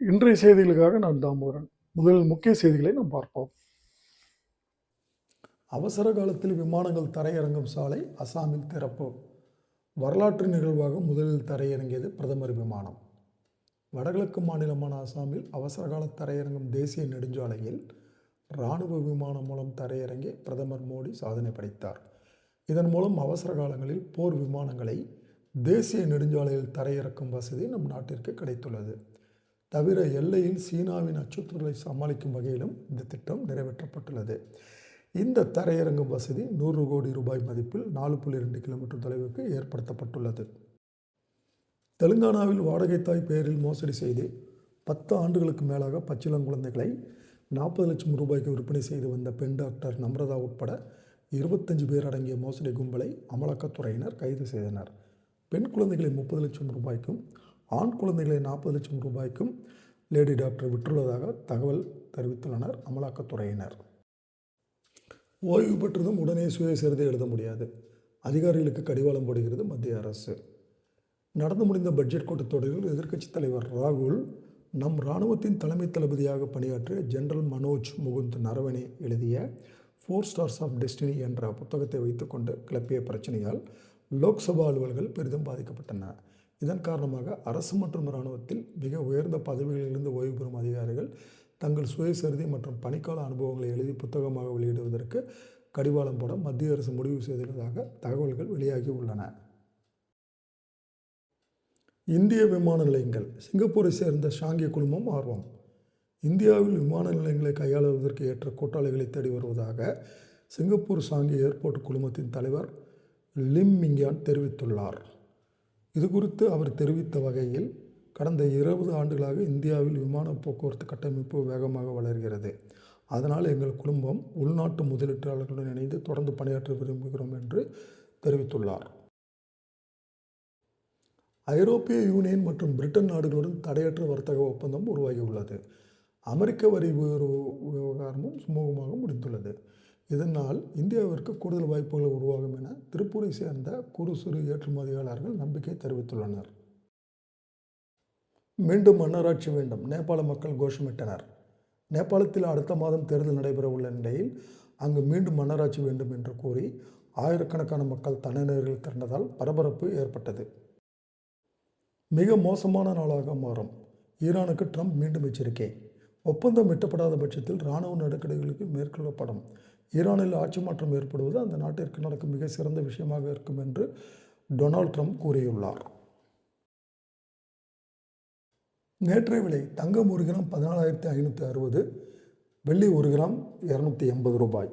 இன்றைய செய்திகளுக்காக நான் தாமோதரன். முதலில் முக்கிய செய்திகளை நாம் பார்ப்போம். அவசர காலத்தில் விமானங்கள் தரையிறங்கும் சாலை அசாமில் திறப்பு. வரலாற்று நிகழ்வாக முதலில் தரையிறங்கியது பிரதமர் விமானம். வடகிழக்கு மாநிலமான அசாமில் அவசர கால தரையிறங்கும் தேசிய நெடுஞ்சாலையில் இராணுவ விமானம் மூலம் தரையிறங்கி பிரதமர் மோடி சாதனை படைத்தார். இதன் மூலம் அவசர காலங்களில் போர் விமானங்களை தேசிய நெடுஞ்சாலையில் தரையிறக்கும் வசதி நம் நாட்டிற்கு கிடைத்துள்ளது. தவிர எல்லையில் சீனாவின் அச்சுறுத்தல்களை சமாளிக்கும் வகையிலும் இந்த திட்டம் நிறைவேற்றப்பட்டுள்ளது. இந்த தரையிறங்கும் வசதி நூறு கோடி ரூபாய் மதிப்பில் நாலு புள்ளி ரெண்டு கிலோமீட்டர் தொலைவுக்கு ஏற்படுத்தப்பட்டுள்ளது. தெலுங்கானாவில் வாடகை தாய் பெயரில் மோசடி செய்து பத்து ஆண்டுகளுக்கு மேலாக பச்சிளங்குழந்தைகளை நாற்பது லட்சம் ரூபாய்க்கு விற்பனை செய்து வந்த பெண் டாக்டர் நம்ரதா உட்பட இருபத்தஞ்சு பேர் அடங்கிய மோசடி கும்பலை அமலாக்கத்துறையினர் கைது செய்தனர். பெண் குழந்தைகளை முப்பது லட்சம் ரூபாய்க்கும் ஆண் குழந்தைகளை நாற்பது லட்சம் ரூபாய்க்கும் லேடி டாக்டர் விற்றுள்ளதாக தகவல் தெரிவித்துள்ளனர் அமலாக்கத்துறையினர். ஓய்வு பெற்றதும் உடனே சுயசரிதை எழுத முடியாது. அதிகாரிகளுக்கு கடிவாளம் போடுகிறது மத்திய அரசு. நடந்து முடிந்த பட்ஜெட் கூட்டத் தொடரில் எதிர்க்கட்சித் தலைவர் ராகுல் நம் இராணுவத்தின் தலைமை தளபதியாக பணியாற்றிய ஜெனரல் மனோஜ் முகுந்த் நரவனே எழுதிய ஃபோர் ஸ்டார்ஸ் ஆஃப் டெஸ்டினி என்ற புத்தகத்தை வைத்துக்கொண்டு கிளப்பிய பிரச்சனையால் லோக்சபா அலுவல்கள் பெரிதும் பாதிக்கப்பட்டன. இதன் காரணமாக அரசு மற்றும் இராணுவத்தில் மிக உயர்ந்த பதவிகளிலிருந்து ஓய்வு பெறும் அதிகாரிகள் தங்கள் சுயசரிதை மற்றும் பணிக்கால அனுபவங்களை எழுதி புத்தகமாக வெளியிடுவதற்கு கடிவாளம் போட மத்திய அரசு முடிவு செய்துள்ளதாக தகவல்கள் வெளியாகி உள்ளன. இந்திய விமான நிலையங்கள். சிங்கப்பூரை சேர்ந்த ஷாங்கி குழுமம் ஆர்வம். இந்தியாவில் விமான நிலையங்களை கையாளுவதற்கு ஏற்ற கூட்டாளிகளை தேடி வருவதாக சிங்கப்பூர் சாங்கி ஏர்போர்ட் குழுமத்தின் தலைவர் லிம் மிங்யான் தெரிவித்துள்ளார். இது குறித்து அவர் தெரிவித்த வகையில் கடந்த இருபது ஆண்டுகளாக இந்தியாவில் விமான போக்குவரத்து கட்டமைப்பு வேகமாக வளர்கிறது. அதனால் எங்கள் குடும்பம் உள்நாட்டு முதலீட்டாளர்களுடன் இணைந்து தொடர்ந்து பணியாற்ற விரும்புகிறோம் என்று தெரிவித்துள்ளார். ஐரோப்பிய யூனியன் மற்றும் பிரிட்டன் நாடுகளுடன் தடையற்ற வர்த்தக ஒப்பந்தம் உருவாகியுள்ளது. அமெரிக்க வரி விவகாரமும் சுமூகமாக முடிந்துள்ளது. இதனால் இந்தியாவிற்கு கூடுதல் வாய்ப்புகள் உருவாகும் என திருப்பூரை சேர்ந்த குறு சிறு ஏற்றுமதியாளர்கள் நம்பிக்கை தெரிவித்துள்ளனர். மீண்டும் மன்னராட்சி வேண்டும் நேபாள மக்கள் கோஷமிட்டனர். நேபாளத்தில் அடுத்த மாதம் தேர்தல் நடைபெற உள்ள நிலையில் அங்கு மீண்டும் மன்னராட்சி வேண்டும் என்று கூறி ஆயிரக்கணக்கான மக்கள் தலைநகரில் திரண்டதால் பரபரப்பு ஏற்பட்டது. மிக மோசமான நாளாக மாறும். ஈரானுக்கு ட்ரம்ப் மீண்டும் எச்சரிக்கை. ஒப்பந்தம் எட்டப்படாத பட்சத்தில் இராணுவ நடவடிக்கைகளுக்கு மேற்கொள்ளப்படும். ஈரானில் ஆட்சி மாற்றம் ஏற்படுவது அந்த நாட்டிற்கு நடக்கும் மிக சிறந்த விஷயமாக இருக்கும் என்று டொனால்ட் ட்ரம்ப் கூறியுள்ளார். நேற்றைய விலை தங்கம் ஒரு கிராம் பதினாலாயிரத்தி ஐநூற்றி அறுபது வெள்ளி ஒரு கிராம் இரநூத்தி எண்பது ரூபாய்.